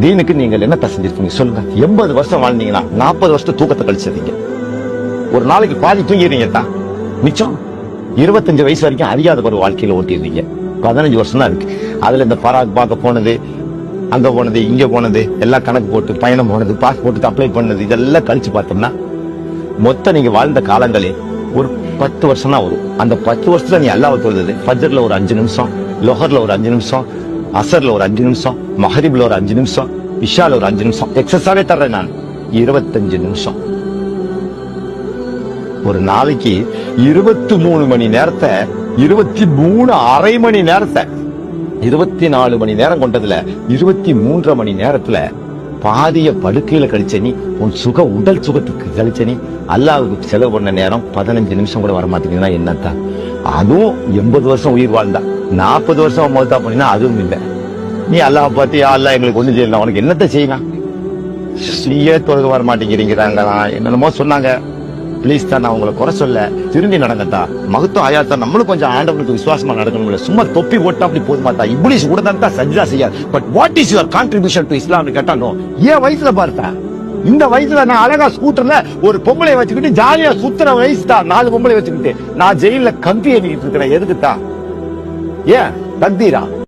தீனுக்கு நீங்கள் என்ன செஞ்சிருக்கீங்க சொல்லுங்க. எண்பது வருஷம் வாழ்ந்தீங்கன்னா நாற்பது வருஷம் தூக்கத்தை கழிச்சிருக்கீங்க. ஒரு நாளைக்கு பாதி தூங்கிடுறீங்க தான். மிச்சம்? இருபத்தஞ்சு வயசு வரைக்கும் அறியாத ஒரு வாழ்க்கையில ஓட்டிருந்தீங்க பதினஞ்சு வருஷம் தான் இருக்கு. அதுல இந்த பராக் பார்க்க போனது அங்க போனது இங்க போனது எல்லாம் கணக்கு போட்டு பயணம் போனது பாஸ்போர்ட்டுக்கு அப்ளை பண்ணது இதெல்லாம் கழிச்சு பார்த்தோம்னா மொத்தம் நீங்க வாழ்ந்த காலங்களே ஒரு பத்து வருஷம் தான் வரும். அந்த பத்து வருஷத்துல நீ அல்லாஹ் தொழுது ஃபஜர்ல ஒரு அஞ்சு நிமிஷம் லொஹர்ல ஒரு அஞ்சு நிமிஷம் அசர்ல ஒரு அஞ்சு நிமிஷம் மஹரிப்ல ஒரு அஞ்சு நிமிஷம் இஷால ஒரு அஞ்சு நிமிஷம் எக்ஸஸாவே தர்றேன் நான். இருபத்தஞ்சு நிமிஷம். ஒரு நாளைக்கு இருபத்தி மூணு மணி நேரத்தை இருபத்தி மூணு அரை மணி நேரத்தை இருபத்தி நாலு மணி நேரம் கொண்டதுல இருபத்தி மூன்றரை மணி நேரத்துல பாதிய படுக்கையில கழிச்ச நீ உன் சுக உடல் சுகத்துக்கு கழிச்ச நீ அல்லாவுக்கு செலவு பண்ண நேரம் பதினஞ்சு நிமிஷம் கூட வர மாட்டேங்குதுன்னா என்னத்தான் அதுவும் எண்பது வருஷம் உயிர் வாழ்ந்தா. நாற்பது வருஷம் மௌத்தா பண்ணினா அதுவும் இல்லை. நீ அல்லாஹ் பார்த்து "யா அல்லாஹ் எங்களுக்கு ஒன்றும் செய்யலாம் உனக்கு என்னத்த செய்யலாம் நீயே தொழுக வர மாட்டேங்கிறீங்கிறாங்களா என்னென்னமோ சொன்னாங்க. ப்ளீஸ் தான் நான் உங்களை குறை சொல்ல. திரும்பி நடங்கத்தா மகத்துவம் ஆயாத்தா நம்மளும் கொஞ்சம் ஆண்டவனுக்கு விசுவாசமா நடக்கணும்ல சும்மா தொப்பி ஓட்டா அப்படி போதுமாத்தா இப்படி கூட தான் தான் சஜ்ஜா செய்யாது but what is your contribution to Islam கேட்டா நோ ஏன் வயசுல பார்த்தா இந்த வயசுல நான் அழகா ஸ்கூட்டர்ல ஒரு பொம்பளை வச்சுக்கிட்டு ஜாலியா சுத்துற வயசு தான். நாலு பொம்பளை வச்சுக்கிட்டு. நான் ஜெயில கம்பி எண்ணிட்டு இருக்கிறேன். எதுக்குத்தான் ஏன்? தக்தீரா?